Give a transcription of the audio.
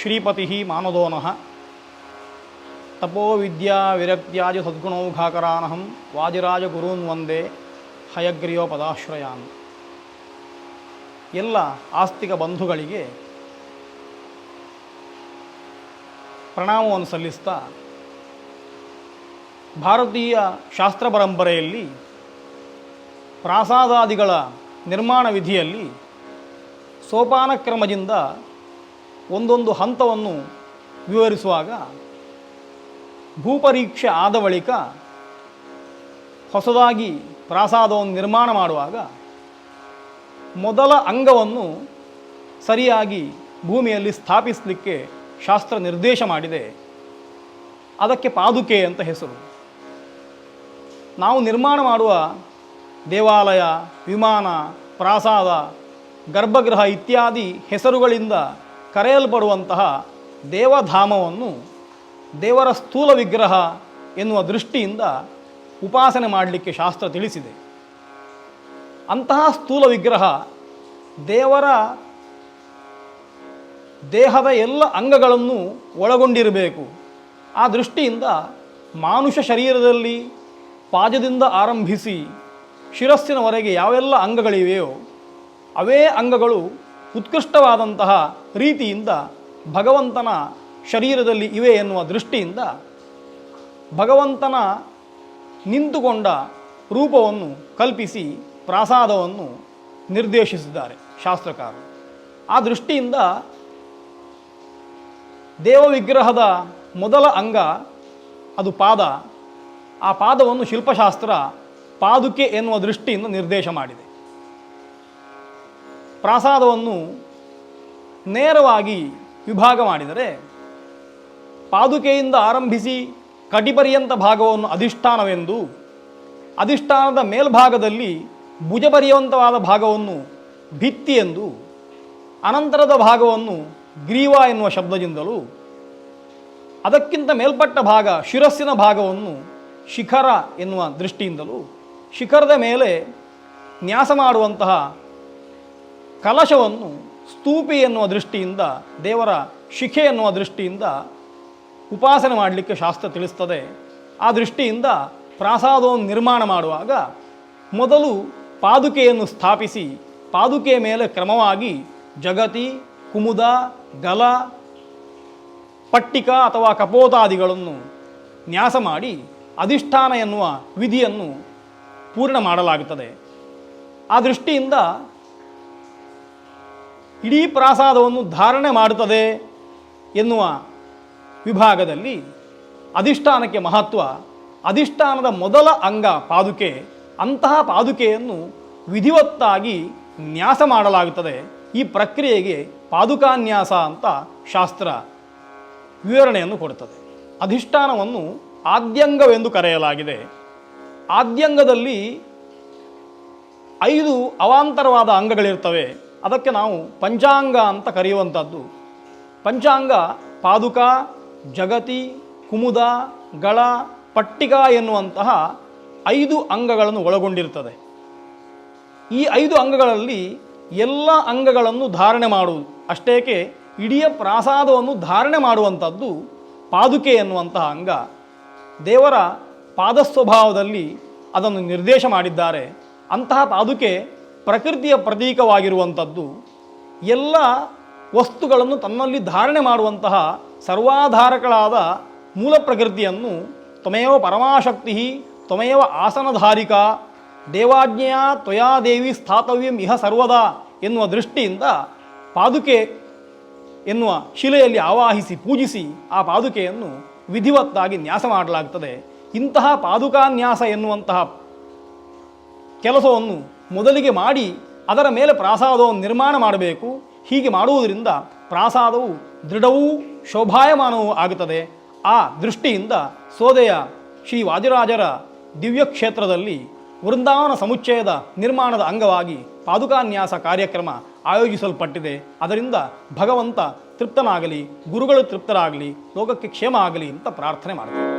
ಶ್ರೀಪತಿ ಮಾನದೋನಃ ತಪೋ ವಿದ್ಯಾ ವಿರಕ್ತ್ಯಾಜ ಸದ್ಗುಣೌಘಾಕರಾನಹಂ ವಾಜಿರಾಜ ಗುರೂನ್ ವಂದೇ ಹಯಗ್ರೀವ ಪದಾಶ್ರಯಾನ್ ಎಲ್ಲ ಆಸ್ತಿಕ ಬಂಧುಗಳಿಗೆ ಪ್ರಣಾಮವನ್ನು ಸಲ್ಲಿಸ್ತಾ ಭಾರತೀಯ ಶಾಸ್ತ್ರ ಪರಂಪರೆಯಲ್ಲಿ ಪ್ರಾಸಾದಾದಿಗಳ ನಿರ್ಮಾಣ ವಿಧಿಯಲ್ಲಿ ಸೋಪಾನ ಕ್ರಮದಿಂದ ಒಂದೊಂದು ಹಂತವನ್ನು ವಿವರಿಸುವಾಗ ಭೂಪರೀಕ್ಷೆ ಆದ ಬಳಿಕ ಹೊಸದಾಗಿ ಪ್ರಾಸಾದವನ್ನು ನಿರ್ಮಾಣ ಮಾಡುವಾಗ ಮೊದಲ ಅಂಗವನ್ನು ಸರಿಯಾಗಿ ಭೂಮಿಯಲ್ಲಿ ಸ್ಥಾಪಿಸಲಿಕ್ಕೆ ಶಾಸ್ತ್ರ ನಿರ್ದೇಶ ಮಾಡಿದೆ. ಅದಕ್ಕೆ ಪಾದುಕೆ ಅಂತ ಹೆಸರು. ನಾವು ನಿರ್ಮಾಣ ಮಾಡುವ ದೇವಾಲಯ, ವಿಮಾನ, ಪ್ರಾಸಾದ, ಗರ್ಭಗೃಹ ಇತ್ಯಾದಿ ಹೆಸರುಗಳಿಂದ ಕರೆಯಲ್ಪಡುವಂತಹ ದೇವಧಾಮವನ್ನು ದೇವರ ಸ್ಥೂಲ ವಿಗ್ರಹ ಎನ್ನುವ ದೃಷ್ಟಿಯಿಂದ ಉಪಾಸನೆ ಮಾಡಲಿಕ್ಕೆ ಶಾಸ್ತ್ರ ತಿಳಿಸಿದೆ. ಅಂತಹ ಸ್ಥೂಲ ವಿಗ್ರಹ ದೇವರ ದೇಹದ ಎಲ್ಲ ಅಂಗಗಳನ್ನು ಒಳಗೊಂಡಿರಬೇಕು. ಆ ದೃಷ್ಟಿಯಿಂದ ಮಾನುಷ ಶರೀರದಲ್ಲಿ ಪಾದದಿಂದ ಆರಂಭಿಸಿ ಶಿರಸ್ಸಿನವರೆಗೆ ಯಾವೆಲ್ಲ ಅಂಗಗಳಿವೆಯೋ ಅವೇ ಅಂಗಗಳು ಉತ್ಕೃಷ್ಟವಾದಂತಹ ರೀತಿಯಿಂದ ಭಗವಂತನ ಶರೀರದಲ್ಲಿ ಇವೆ ಎನ್ನುವ ದೃಷ್ಟಿಯಿಂದ ಭಗವಂತನ ನಿಂತುಕೊಂಡ ರೂಪವನ್ನು ಕಲ್ಪಿಸಿ ಪ್ರಾಸಾದವನ್ನು ನಿರ್ದೇಶಿಸಿದ್ದಾರೆ ಶಾಸ್ತ್ರಕಾರರು. ಆ ದೃಷ್ಟಿಯಿಂದ ದೇವವಿಗ್ರಹದ ಮೊದಲ ಅಂಗ ಅದು ಪಾದ. ಆ ಪಾದವನ್ನು ಶಿಲ್ಪಶಾಸ್ತ್ರ ಪಾದುಕೆ ಎನ್ನುವ ದೃಷ್ಟಿಯಿಂದ ನಿರ್ದೇಶ ಮಾಡಿದೆ. ಪ್ರಾಸಾದವನ್ನು ನೇರವಾಗಿ ವಿಭಾಗ ಮಾಡಿದರೆ ಪಾದುಕೆಯಿಂದ ಆರಂಭಿಸಿ ಕಟಿಪರ್ಯಂತ ಭಾಗವನ್ನು ಅಧಿಷ್ಠಾನವೆಂದು ಅಧಿಷ್ಠಾನದ ಮೇಲ್ಭಾಗದಲ್ಲಿ ಭುಜಪರ್ಯವಂತವಾದ ಭಾಗವನ್ನು ಭಿತ್ತಿ ಎಂದು ಅನಂತರದ ಭಾಗವನ್ನು ಗ್ರೀವ ಎನ್ನುವ ಶಬ್ದದಿಂದಲೂ ಅದಕ್ಕಿಂತ ಮೇಲ್ಪಟ್ಟ ಭಾಗ ಶಿರಸ್ಸಿನ ಭಾಗವನ್ನು ಶಿಖರ ಎನ್ನುವ ದೃಷ್ಟಿಯಿಂದಲೂ ಶಿಖರದ ಮೇಲೆ ನ್ಯಾಸ ಮಾಡುವಂತಹ ಕಲಶವನ್ನು, ಸ್ತೂಪಿ ಎನ್ನುವ ದೃಷ್ಟಿಯಿಂದ, ದೇವರ ಶಿಖೆ ಎನ್ನುವ ದೃಷ್ಟಿಯಿಂದ ಉಪಾಸನೆ ಮಾಡಲಿಕ್ಕೆ ಶಾಸ್ತ್ರ ತಿಳಿಸ್ತದೆ. ಆ ದೃಷ್ಟಿಯಿಂದ ಪ್ರಾಸಾದವನ್ನು ನಿರ್ಮಾಣ ಮಾಡುವಾಗ ಮೊದಲು ಪಾದುಕೆಯನ್ನು ಸ್ಥಾಪಿಸಿ, ಪಾದುಕೆಯ ಮೇಲೆ ಕ್ರಮವಾಗಿ ಜಗತಿ, ಕುಮುದ, ಗಲ, ಪಟ್ಟಿಕ ಅಥವಾ ಕಪೋತಾದಿಗಳನ್ನು ನ್ಯಾಸ ಮಾಡಿ ಅಧಿಷ್ಠಾನ ಎನ್ನುವ ವಿಧಿಯನ್ನು ಪೂರ್ಣ ಮಾಡಲಾಗುತ್ತದೆ. ಆ ದೃಷ್ಟಿಯಿಂದ ಇಡೀ ಪ್ರಾಸಾದವನ್ನು ಧಾರಣೆ ಮಾಡುತ್ತದೆ ಎನ್ನುವ ವಿಭಾಗದಲ್ಲಿ ಅಧಿಷ್ಠಾನಕ್ಕೆ ಮಹತ್ವ, ಅಧಿಷ್ಠಾನದ ಮೊದಲ ಅಂಗ ಪಾದುಕೆ, ಅಂತಹ ಪಾದುಕೆಯನ್ನು ವಿಧಿವತ್ತಾಗಿ ನ್ಯಾಸ ಮಾಡಲಾಗುತ್ತದೆ. ಈ ಪ್ರಕ್ರಿಯೆಗೆ ಪಾದುಕಾನ್ಯಾಸ ಅಂತ ಶಾಸ್ತ್ರ ವಿವರಣೆಯನ್ನು ಕೊಡುತ್ತದೆ. ಅಧಿಷ್ಠಾನವನ್ನು ಆದ್ಯಂಗವೆಂದು ಕರೆಯಲಾಗಿದೆ. ಆದ್ಯಂಗದಲ್ಲಿ ಐದು ಅವಾಂತರವಾದ ಅಂಗಗಳಿರ್ತವೆ. ಅದಕ್ಕೆ ನಾವು ಪಂಚಾಂಗ ಅಂತ ಕರೆಯುವಂಥದ್ದು. ಪಂಚಾಂಗ ಪಾದುಕ, ಜಗತಿ, ಕುಮುದ, ಗಳ ಪಟ್ಟಿಕ ಎನ್ನುವಂತಹ ಐದು ಅಂಗಗಳನ್ನು ಒಳಗೊಂಡಿರುತ್ತದೆ ಈ ಐದು ಅಂಗಗಳಲ್ಲಿ ಎಲ್ಲ ಅಂಗಗಳನ್ನು ಧಾರಣೆ ಮಾಡುವುದು. ಅಷ್ಟೇಕೆ, ಇಡೀ ಪ್ರಾಸಾದವನ್ನು ಧಾರಣೆ ಮಾಡುವಂಥದ್ದು ಪಾದುಕೆ ಎನ್ನುವಂತಹ ಅಂಗ. ದೇವರ ಪಾದಸ್ವಭಾವದಲ್ಲಿ ಅದನ್ನು ನಿರ್ದೇಶ ಮಾಡಿದ್ದಾರೆ. ಅಂತಹ ಪಾದುಕೆ ಪ್ರಕೃತಿಯ ಪ್ರತೀಕವಾಗಿರುವಂಥದ್ದು ಎಲ್ಲ ವಸ್ತುಗಳನ್ನು ತನ್ನಲ್ಲಿ ಧಾರಣೆ ಮಾಡುವಂತಹ ಸರ್ವಾಧಾರಗಳಾದ ಮೂಲ ಪ್ರಕೃತಿಯನ್ನು ತ್ವಮೇವ ಪರಮಾಶಕ್ತಿ ತ್ವಮೇವ ಆಸನಧಾರಿಕ ದೇವಾಜ್ಞೆಯ ತ್ವಯಾ ದೇವಿ ಸ್ಥಾತವ್ಯಂ ಇಹ ಸರ್ವದಾ ಎನ್ನುವ ದೃಷ್ಟಿಯಿಂದ ಪಾದುಕೆ ಎನ್ನುವ ಶಿಲೆಯಲ್ಲಿ ಆವಾಹಿಸಿ ಪೂಜಿಸಿ ಆ ಪಾದುಕೆಯನ್ನು ವಿಧಿವತ್ತಾಗಿ ನ್ಯಾಸ ಮಾಡಲಾಗ್ತದೆ. ಇಂತಹ ಪಾದುಕಾನ್ಯಾಸ ಎನ್ನುವಂತಹ ಕೆಲಸವನ್ನು ಮೊದಲಿಗೆ ಮಾಡಿ ಅದರ ಮೇಲೆ ಪ್ರಾಸಾದವನ್ನು ನಿರ್ಮಾಣ ಮಾಡಬೇಕು. ಹೀಗೆ ಮಾಡುವುದರಿಂದ ಪ್ರಾಸಾದವು ದೃಢವೂ ಶೋಭಾಯಮಾನವೂ ಆಗುತ್ತದೆ. ಆ ದೃಷ್ಟಿಯಿಂದ ಸೋದೆಯ ಶ್ರೀ ವಾದಿರಾಜರ ದಿವ್ಯಕ್ಷೇತ್ರದಲ್ಲಿ ವೃಂದಾವನ ಸಮುಚ್ಚಯದ ನಿರ್ಮಾಣದ ಅಂಗವಾಗಿ ಪಾದುಕಾನ್ಯಾಸ ಕಾರ್ಯಕ್ರಮ ಆಯೋಜಿಸಲ್ಪಟ್ಟಿದೆ. ಅದರಿಂದ ಭಗವಂತ ತೃಪ್ತನಾಗಲಿ, ಗುರುಗಳು ತೃಪ್ತರಾಗಲಿ, ಲೋಕಕ್ಕೆ ಕ್ಷೇಮ ಆಗಲಿ ಅಂತ ಪ್ರಾರ್ಥನೆ ಮಾಡ್ತಾರೆ